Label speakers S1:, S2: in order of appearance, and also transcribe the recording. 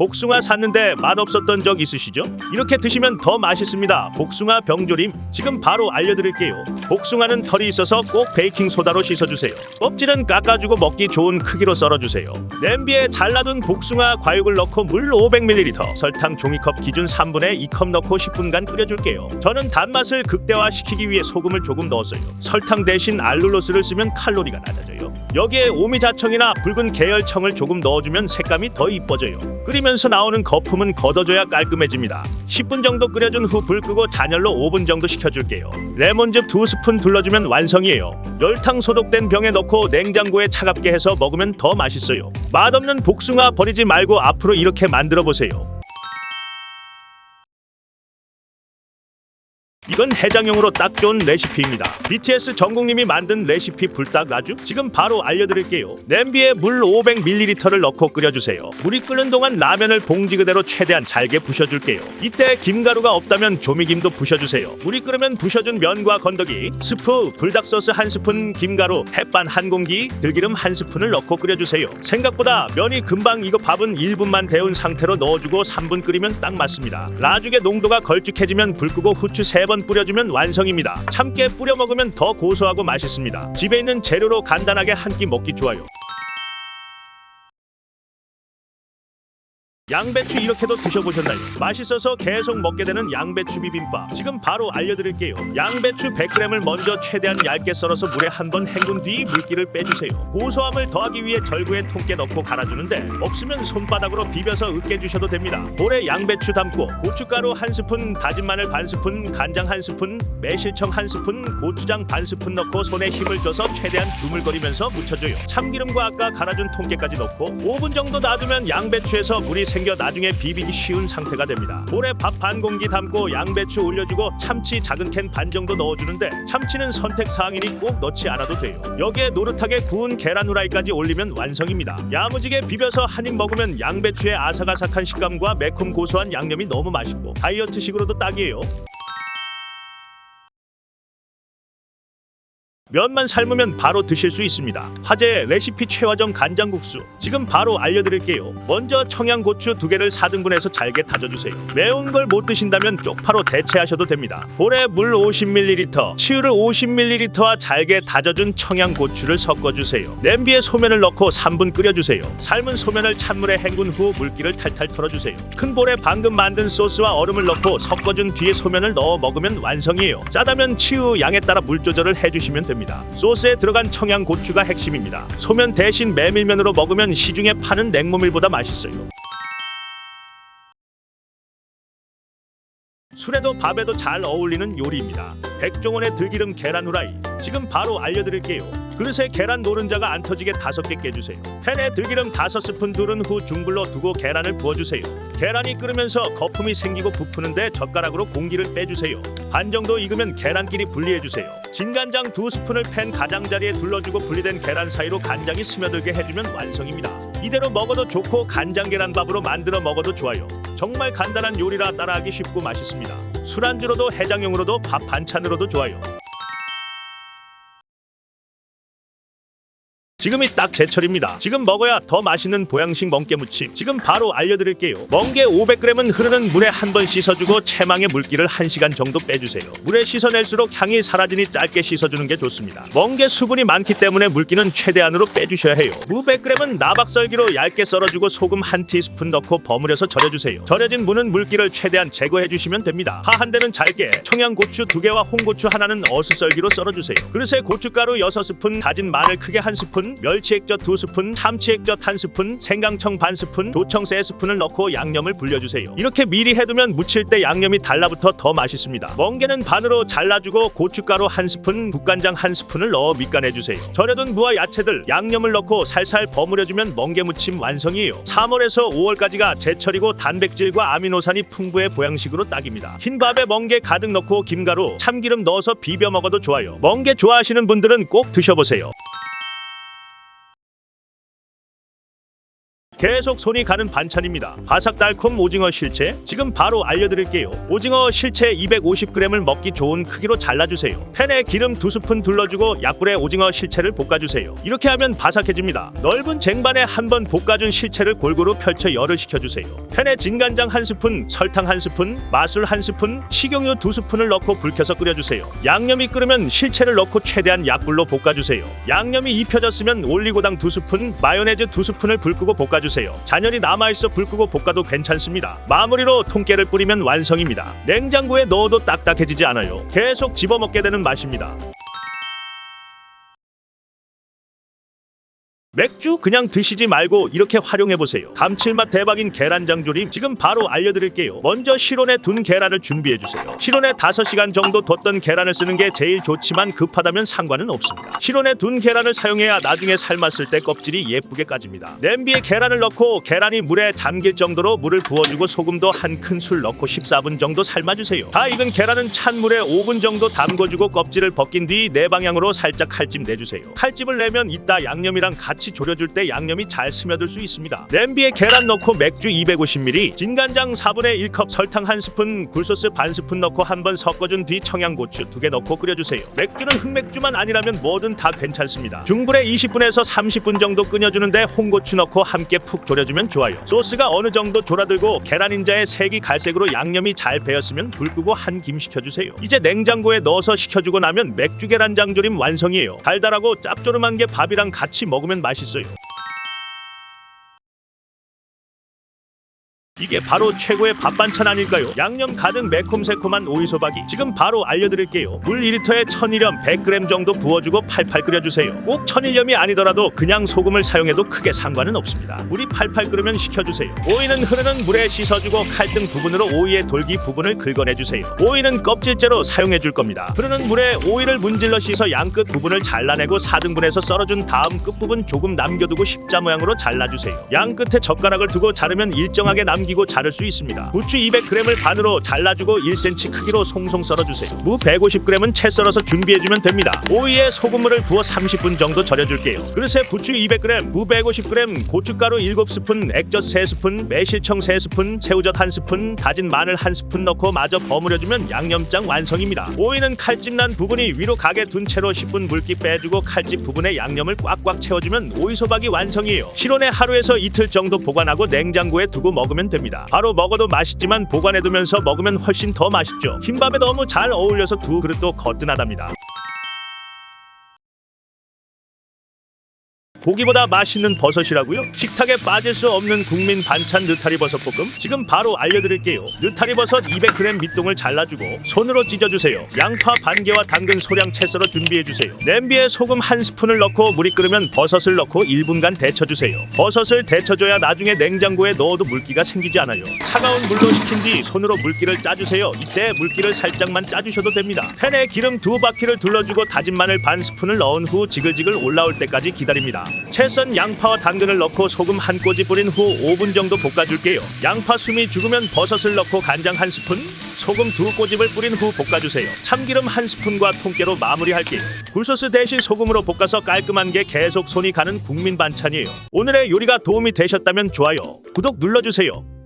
S1: 복숭아 샀는데 맛없었던 적 있으시죠? 이렇게 드시면 더 맛있습니다. 복숭아 병조림 지금 바로 알려드릴게요. 복숭아는 털이 있어서 꼭 베이킹 소다로 씻어주세요. 껍질은 깎아주고 먹기 좋은 크기로 썰어주세요. 냄비에 잘라둔 복숭아 과육을 넣고 물 500ml, 설탕 종이컵 기준 3분의 2컵 넣고 10분간 끓여줄게요. 저는 단맛을 극대화시키기 위해 소금을 조금 넣었어요. 설탕 대신 알룰로스를 쓰면 칼로리가 낮아져요. 여기에 오미자청이나 붉은 계열청을 조금 넣어주면 색감이 더 이뻐져요. 끓이면서 나오는 거품은 걷어줘야 깔끔해집니다. 10분 정도 끓여준 후 불 끄고 잔열로 5분 정도 식혀줄게요. 레몬즙 2스푼 둘러주면 완성이에요. 열탕 소독된 병에 넣고 냉장고에 차갑게 해서 먹으면 더 맛있어요. 맛없는 복숭아 버리지 말고 앞으로 이렇게 만들어 보세요. 이건 해장용으로 딱 좋은 레시피입니다. BTS 전국님이 만든 레시피 불닭 라주 지금 바로 알려드릴게요. 냄비에 물 500ml를 넣고 끓여주세요. 물이 끓는 동안 라면을 봉지 그대로 최대한 잘게 부셔줄게요. 이때 김가루가 없다면 조미김도 부셔주세요. 물이 끓으면 부셔준 면과 건더기, 스프, 불닭 소스 한 스푼, 김가루, 햇반 한 공기, 들기름 한 스푼을 넣고 끓여주세요. 생각보다 면이 금방 익어 밥은 1분만 데운 상태로 넣어주고 3분 끓이면 딱 맞습니다. 라죽의 농도가 걸쭉해지면 불 끄고 후추 3번 뿌려주면 완성입니다. 참깨 뿌려 먹으면 더 고소하고 맛있습니다. 집에 있는 재료로 간단하게 한 끼 먹기 좋아요. 양배추 이렇게도 드셔보셨나요? 맛있어서 계속 먹게 되는 양배추 비빔밥. 지금 바로 알려드릴게요. 양배추 100g을 먼저 최대한 얇게 썰어서 물에 한 번 헹군 뒤 물기를 빼주세요. 고소함을 더하기 위해 절구에 통깨 넣고 갈아주는데 없으면 손바닥으로 비벼서 으깨주셔도 됩니다. 볼에 양배추 담고 고춧가루 한 스푼 다진 마늘 반 스푼 간장 한 스푼 매실청 한 스푼 고추장 반 스푼 넣고 손에 힘을 줘서 최대한 주물거리면서 묻혀줘요. 참기름과 아까 갈아준 통깨까지 넣고 5분 정도 놔두면 양배추에서 물이 생겨 나중에 비비기 쉬운 상태가 됩니다. 볼에 밥 반 공기 담고 양배추 올려주고 참치 작은 캔 반 정도 넣어주는데 참치는 선택 사항이니 꼭 넣지 않아도 돼요. 여기에 노릇하게 구운 계란 후라이까지 올리면 완성입니다. 야무지게 비벼서 한 입 먹으면 양배추의 아삭아삭한 식감과 매콤 고소한 양념이 너무 맛있고 다이어트식으로도 딱이에요. 면만 삶으면 바로 드실 수 있습니다. 화제의 레시피 최화정 간장국수 지금 바로 알려드릴게요. 먼저 청양고추 두 개를 4등분해서 잘게 다져주세요. 매운 걸 못 드신다면 쪽파로 대체하셔도 됩니다. 볼에 물 50ml, 치유를 50ml와 잘게 다져준 청양고추를 섞어주세요. 냄비에 소면을 넣고 3분 끓여주세요. 삶은 소면을 찬물에 헹군 후 물기를 탈탈 털어주세요. 큰 볼에 방금 만든 소스와 얼음을 넣고 섞어준 뒤에 소면을 넣어 먹으면 완성이에요. 짜다면 치유 양에 따라 물 조절을 해주시면 됩니다. 소스에 들어간 청양고추가 핵심입니다. 소면 대신 메밀면으로 먹으면 시중에 파는 냉모밀보다 맛있어요. 술에도 밥에도 잘 어울리는 요리입니다. 백종원의 들기름 계란 후라이 지금 바로 알려드릴게요. 그릇에 계란 노른자가 안 터지게 다섯 개 깨주세요. 팬에 들기름 다섯 스푼 두른 후 중불로 두고 계란을 부어주세요. 계란이 끓으면서 거품이 생기고 부푸는데 젓가락으로 공기를 빼주세요. 반 정도 익으면 계란끼리 분리해주세요. 진간장 두 스푼을 팬 가장자리에 둘러주고 분리된 계란 사이로 간장이 스며들게 해주면 완성입니다. 이대로 먹어도 좋고 간장 계란밥으로 만들어 먹어도 좋아요. 정말 간단한 요리라 따라하기 쉽고 맛있습니다. 술안주로도 해장용으로도 밥 반찬으로도 좋아요. 지금이 딱 제철입니다. 지금 먹어야 더 맛있는 보양식 멍게 무침. 지금 바로 알려드릴게요. 멍게 500g은 흐르는 물에 한 번 씻어주고 채망의 물기를 1시간 정도 빼주세요. 물에 씻어낼수록 향이 사라지니 짧게 씻어주는 게 좋습니다. 멍게 수분이 많기 때문에 물기는 최대한으로 빼주셔야 해요. 무 100g은 나박썰기로 얇게 썰어주고 소금 한 티스푼 넣고 버무려서 절여주세요. 절여진 무는 물기를 최대한 제거해주시면 됩니다. 파 한 대는 잘게, 청양고추 두 개와 홍고추 하나는 어슷썰기로 썰어주세요. 그릇에 고춧가루 6스푼, 다진 마늘 크게 한 스푼, 멸치 액젓 두 스푼, 참치 액젓 한 스푼, 생강청 반 스푼, 조청 세 스푼을 넣고 양념을 불려주세요. 이렇게 미리 해두면 무칠 때 양념이 달라붙어 더 맛있습니다. 멍게는 반으로 잘라주고 고춧가루 한 스푼, 국간장 한 스푼을 넣어 밑간해주세요. 절여둔 무와 야채들, 양념을 넣고 살살 버무려주면 멍게 무침 완성이에요. 3월에서 5월까지가 제철이고 단백질과 아미노산이 풍부해 보양식으로 딱입니다. 흰 밥에 멍게 가득 넣고 김가루, 참기름 넣어서 비벼 먹어도 좋아요. 멍게 좋아하시는 분들은 꼭 드셔보세요. 계속 손이 가는 반찬입니다. 바삭달콤 오징어 실체 지금 바로 알려드릴게요. 오징어 실체 250g을 먹기 좋은 크기로 잘라주세요. 팬에 기름 두 스푼 둘러주고 약불에 오징어 실체를 볶아주세요. 이렇게 하면 바삭해집니다. 넓은 쟁반에 한 번 볶아준 실체를 골고루 펼쳐 열을 식혀주세요. 팬에 진간장 한 스푼, 설탕 한 스푼, 마술 한 스푼, 식용유 두 스푼을 넣고 불 켜서 끓여주세요. 양념이 끓으면 실체를 넣고 최대한 약불로 볶아주세요. 양념이 입혀졌으면 올리고당 두 스푼, 마요네즈 두 스푼을 불 끄고 볶아주세요. 잔열이 남아있어 불 끄고 볶아도 괜찮습니다. 마무리로 통깨를 뿌리면 완성입니다. 냉장고에 넣어도 딱딱해지지 않아요. 계속 집어먹게 되는 맛입니다. 맥주 그냥 드시지 말고 이렇게 활용해 보세요. 감칠맛 대박인 계란장 조림 지금 바로 알려드릴게요. 먼저 실온에 둔 계란을 준비해 주세요. 실온에 5시간 정도 뒀던 계란을 쓰는 게 제일 좋지만 급하다면 상관은 없습니다. 실온에 둔 계란을 사용해야 나중에 삶았을 때 껍질이 예쁘게 까집니다. 냄비에 계란을 넣고 계란이 물에 잠길 정도로 물을 부어주고 소금도 한 큰술 넣고 14분 정도 삶아주세요. 다 익은 계란은 찬 물에 5분 정도 담궈주고 껍질을 벗긴 뒤네 방향으로 살짝 칼집 내주세요. 칼집을 내면 이따 양념이랑 같이 졸여줄 때 양념이 잘 스며들 수 있습니다. 냄비에 계란 넣고 맥주 250ml, 진간장 4분의 1컵, 설탕 한 스푼, 굴소스 반 스푼 넣고 한번 섞어준 뒤 청양고추 두개 넣고 끓여주세요. 맥주는 흑맥주만 아니라면 뭐든 다 괜찮습니다. 중불에 20분에서 30분 정도 끓여주는데 홍고추 넣고 함께 푹 졸여주면 좋아요. 소스가 어느 정도 졸아들고 계란 인자의 색이 갈색으로 양념이 잘 배었으면 불 끄고 한김 식혀주세요. 이제 냉장고에 넣어서 식혀주고 나면 맥주 계란장 조림 완성이에요. 달달하고 짭조름한 게 밥이랑 같이 먹으면 맛 있어요. 이게 바로 최고의 밥 반찬 아닐까요? 양념 가득 매콤새콤한 오이소박이 지금 바로 알려드릴게요. 물 2리터에 천일염 100g 정도 부어주고 팔팔 끓여주세요. 꼭 천일염이 아니더라도 그냥 소금을 사용해도 크게 상관은 없습니다. 물이 팔팔 끓으면 식혀주세요. 오이는 흐르는 물에 씻어주고 칼등 부분으로 오이의 돌기 부분을 긁어내주세요. 오이는 껍질째로 사용해줄 겁니다. 흐르는 물에 오이를 문질러 씻어 양끝 부분을 잘라내고 4등분해서 썰어준 다음 끝부분 조금 남겨두고 십자 모양으로 잘라주세요. 양끝에 젓가락을 두고 자르면 일정하게 남기 고 자를 수 있습니다. 부추 200g을 반으로 잘라주고 1cm 크기로 송송 썰어주세요. 무 150g은 채 썰어서 준비해주면 됩니다. 오이에 소금물을 부어 30분 정도 절여줄게요. 그릇에 부추 200g, 무 150g, 고춧가루 7스푼, 액젓 3스푼, 매실청 3스푼, 새우젓 1스푼, 다진 마늘 1스푼 넣고 마저 버무려주면 양념장 완성입니다. 오이는 칼집 난 부분이 위로 가게 둔 채로 10분 물기 빼주고 칼집 부분에 양념을 꽉꽉 채워주면 오이소박이 완성이에요. 실온에 하루에서 이틀 정도 보관하고 냉장고에 두고 먹으면 됩니다. 바로 먹어도 맛있지만 보관해두면서 먹으면 훨씬 더 맛있죠. 흰밥에 너무 잘 어울려서 두 그릇도 거뜬하답니다. 고기보다 맛있는 버섯이라고요? 식탁에 빠질 수 없는 국민 반찬 느타리 버섯 볶음? 지금 바로 알려드릴게요. 느타리 버섯 200g 밑동을 잘라주고 손으로 찢어주세요. 양파 반 개와 당근 소량 채 썰어 준비해주세요. 냄비에 소금 한 스푼을 넣고 물이 끓으면 버섯을 넣고 1분간 데쳐주세요. 버섯을 데쳐줘야 나중에 냉장고에 넣어도 물기가 생기지 않아요. 차가운 물로 식힌 뒤 손으로 물기를 짜주세요. 이때 물기를 살짝만 짜주셔도 됩니다. 팬에 기름 두 바퀴를 둘러주고 다진 마늘 반 스푼을 넣은 후 지글지글 올라올 때까지 기다립니다 채썬 양파와 당근을 넣고 소금 한 꼬지 뿌린 후 5분 정도 볶아줄게요. 양파 숨이 죽으면 버섯을 넣고 간장 한 스푼, 소금 두 꼬집을 뿌린 후 볶아주세요. 참기름 한 스푼과 통깨로 마무리할게요. 굴소스 대신 소금으로 볶아서 깔끔한 게 계속 손이 가는 국민 반찬이에요. 오늘의 요리가 도움이 되셨다면 좋아요, 구독 눌러주세요.